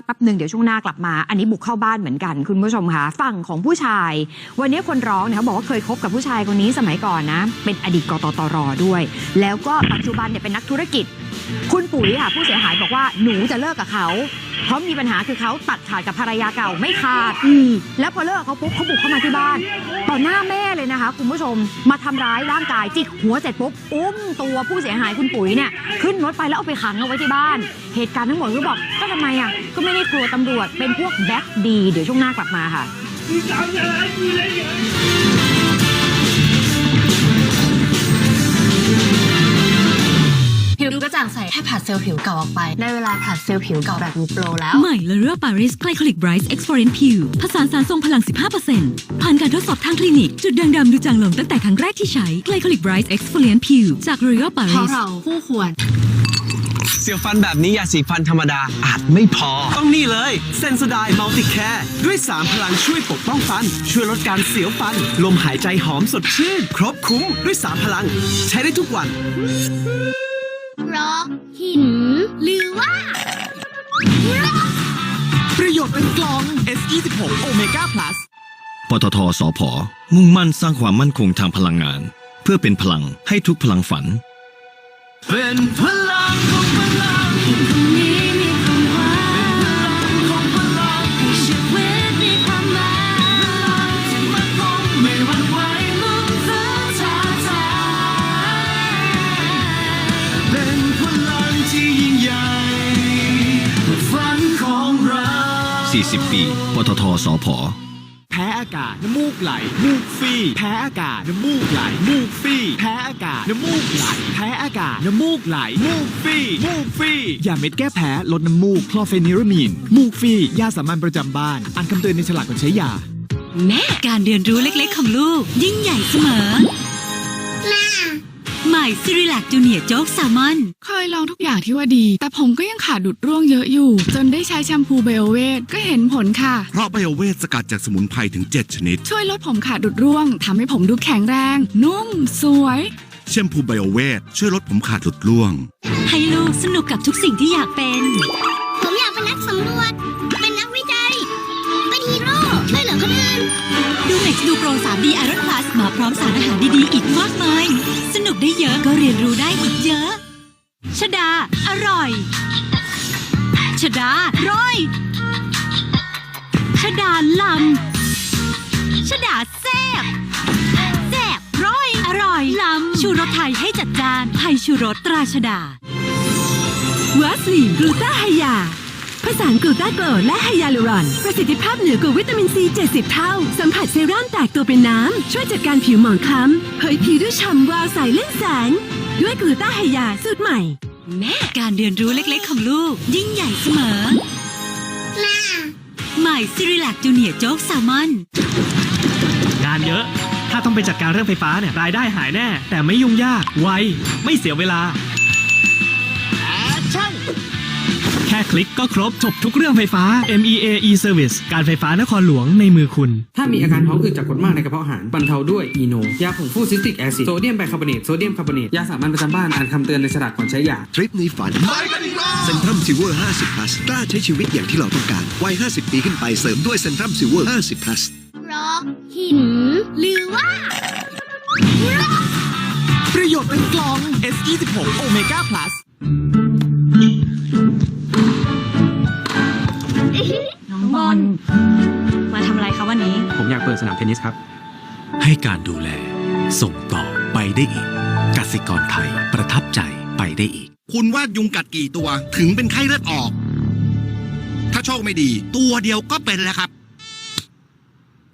กแป๊บหนึ่งเดี๋ยวช่วงหน้ากลับมา อันนี้บุกเข้าบ้านเหมือนกัน คุณผู้ชมค่ะฝั่งของผู้ชาย วันนี้คนร้องเนี่ยเขาบอกว่าเคยคบกับผู้ชายคนนี้สมัยก่อนนะ เป็นอดีตกตตรด้วย แล้วก็ปัจจุบันเนี่ยเป็นนักธุรกิจ คุณปุ๋ยค่ะผู้เสียหายบอกว่าหนูจะเลิกกับเขา เพราะมีปัญหาคือเขาตัดขาดกับภรรยาเก่าไม่ขาด อืม แล้วพอเลิกเขาปุ๊บเขาบุกเข้ามาที่บ้าน ต่อหน้าแม่เลยนะคะ คุณผู้ชมมาทำร้ายร่างกายจิกหัวเสร็จปุ๊บอุ้มตัวผู้เสียหายคุณปุ๋ยเนี่ยขึ้นรถไปแล้วเอาไปขังเอาไว้ที่บ้าน เหตุการณ์ทั้งหมดก็บอกก็ทำไมอะก็ไม่ได้กลัวตำรวจเป็นพวกแบ็คดี เดี๋ยวช่วงหน้ากลับมาค่ะผิ ค่ผัดเซลล์ผิวเก่าออกไป ได้เวลาผัดเซลล์ผิวเก่าแบบมีโปรแล้ว ใหม่ L'Oreal Paris Glycolic Bright Exfoliant Pure ผสานสารทรงพลัง 15%ผ่านการทดสอบทางคลินิก จุดด่างดำดูจางลงตั้งแต่ครั้งแรกที่ใช้ Glycolic Bright Exfoliant Pure จาก L'Oreal เพราะ Paris เราคู่ควรเสียวฟันแบบนี้ยาสีฟันธรรมดาอาจไม่พอ ต้องนี่เลยเซนสไดมัลติแคร์ด้วย 3 พลังช่วยปกป้องฟัน ช่วยลดการเสียวฟัน ลมหายใจหอมสดชื่น ครบคุ้มด้วย 3 พลัง ใช้ได้ทุกวัน เพราะหิน หรือว่าประโยชน์เป็นกลอง S26 Omega Plus ปตทสพมุ่งมั่นสร้างความมั่นคงทางพลังงาน เพื่อเป็นพลังให้ทุกพลังฝัน เป็นพลัง 40 ปี ปตทสพแพ้อากาศน้ำมูกไหลมูกฟีแพ้อากาศน้ำมูกไหลมูกฟีแพ้อากาศน้ำมูกไหล แพ้อากาศน้ำมูกไหลมูกฟีมูกฟียาเม็ดแก้แพ้ลดน้ำมูกคลอเฟนิรามีนมูกฟียาสามัญประจำบ้านอ่านคำเตือนในฉลากก่อนใช้ยา แม่การเรียนรู้เล็กๆของลูก ยิ่งใหญ่เสมอ ใหม่ซิริแลกจูเนียโจ๊กแซลมอน เคยลองทุกอย่างที่ว่าดี แต่ผมก็ยังขาดดุดร่วงเยอะอยู่ จนได้ใช้แชมพูไบโอเวทก็เห็นผลค่ะ เพราะไบโอเวทสกัดจากสมุนไพรถึง 7 ชนิด ช่วยลดผมขาดดุดร่วงทำให้ผมดูแข็งแรง นุ่ม สวย แชมพูไบโอเวทช่วยลดผมขาดหลุดร่วง ให้ลูกสนุกกับทุกสิ่งที่อยากเป็น ผมอยากเป็นนักสำรวจ เป็นนักวิจัย เป็นฮีโร่ช่วยเหลือคนอื่น ดู Max ดูโปร 3D Iron Plus มาพร้อมสารอาหารดีๆ อีกมากมาย สนุกได้เยอะก็เรียนรู้ได้อีกเยอะ ชดา อร่อย ชดาร้อย ชดาลำ ชดาแซ่บแซ่บร้อย อร่อยลำ ชูรสไทยให้จัดจานไทยชูรสตราชดาวาสลีกลูต้าไฮยา ผสานกลูตาโกลและไฮยาลูรอน ประสิทธิภาพเหนือกว่าวิตามินซี 70 เท่า สัมผัสเซรั่มแตกตัวเป็นน้ำ ช่วยจัดการผิวหมองคล้ำเผยผิวด้วยฉ่ำวาวใสเล่นแสง ด้วยกลูตาไฮยาสูตรใหม่ แม่การเรียนรู้เล็กๆ ของลูก ยิ่งใหญ่เสมอใหม่ซิริแลกจูเนียโจ๊กแซลมอน งานเยอะ ถ้าต้องไปจัดการเรื่องไฟฟ้าเนี่ยรายได้หายแน่ แต่ไม่ยุ่งยาก ไว ไม่เสียเวลา ค่คลิกก็ครบจบทุกเรื่องไฟฟ้า MEA e-Service การไฟฟ้านครหลวงในมือคุณ ถ้ามีอาการท้องอืดจากกรดมากในกระเพาะอาหารบรรเทาด้วยอีโน ยาผงฟูซิสติกแอซิดโซเดียมไบคาร์บอเนตโซเดียมคาร์บอเนตยาสามัญประจำบ้านอ่านคำเตือนในฉลากก่อนใช้ยา ทริปนี้ฝันเซนทรัมซิลเวอร์ 50 plus กล้าใช้ชีวิตอย่างที่เราต้องการ วัย 50 ปีขึ้นไปเสริมด้วยเซนทรัมซิลเวอร์ 50 plus เพราะหิน หรือว่า ประโยชน์เป็นกลอง S26 Omega Plus สนามเทนนิสครับ ให้การดูแล ส่งต่อไปได้อีกกสิกรไทยประทับใจไปได้อีก คุณว่ายุงกัดกี่ตัวถึงเป็นไข้เลือดออก ถ้าโชคไม่ดี ตัวเดียวก็เป็นแล้วครับ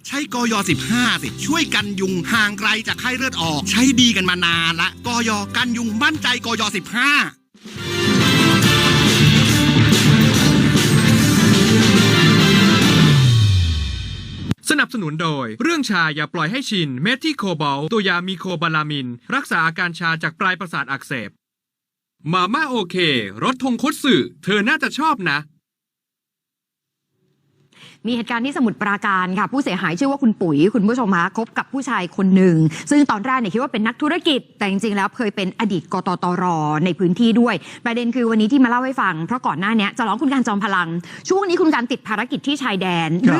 ใช้กย15 สิ ช่วยกันยุงห่างไกลจากไข้เลือดออก ใช้ดีกันมานานละกยกันยุงมั่นใจกย15 สนับสนุนโดย เรื่องชาอย่าปล่อยให้ชิน เมทิโคบอลตัวยามีโคบาลามิน รักษาอาการชาจากปลายประสาทอักเสบ มาม่าโอเครสทงคตสึเธอน่าจะชอบนะ มีเหตุการณ์ที่สมุทรปราการค่ะ ผู้เสียหายชื่อว่าคุณปุ๋ย คุณผู้ชมคะคบกับผู้ชายคนหนึ่ง ซึ่งตอนแรกเนี่ยคิดว่าเป็นนักธุรกิจ แต่จริงๆ แล้วเคยเป็นอดีตกตตรในพื้นที่ด้วย ประเด็นคือวันนี้ที่มาเล่าให้ฟัง เพราะก่อนหน้าเนี้ยจะร้องคุณการจอมพลัง ช่วงนี้คุณการติดภารกิจที่ชายแดน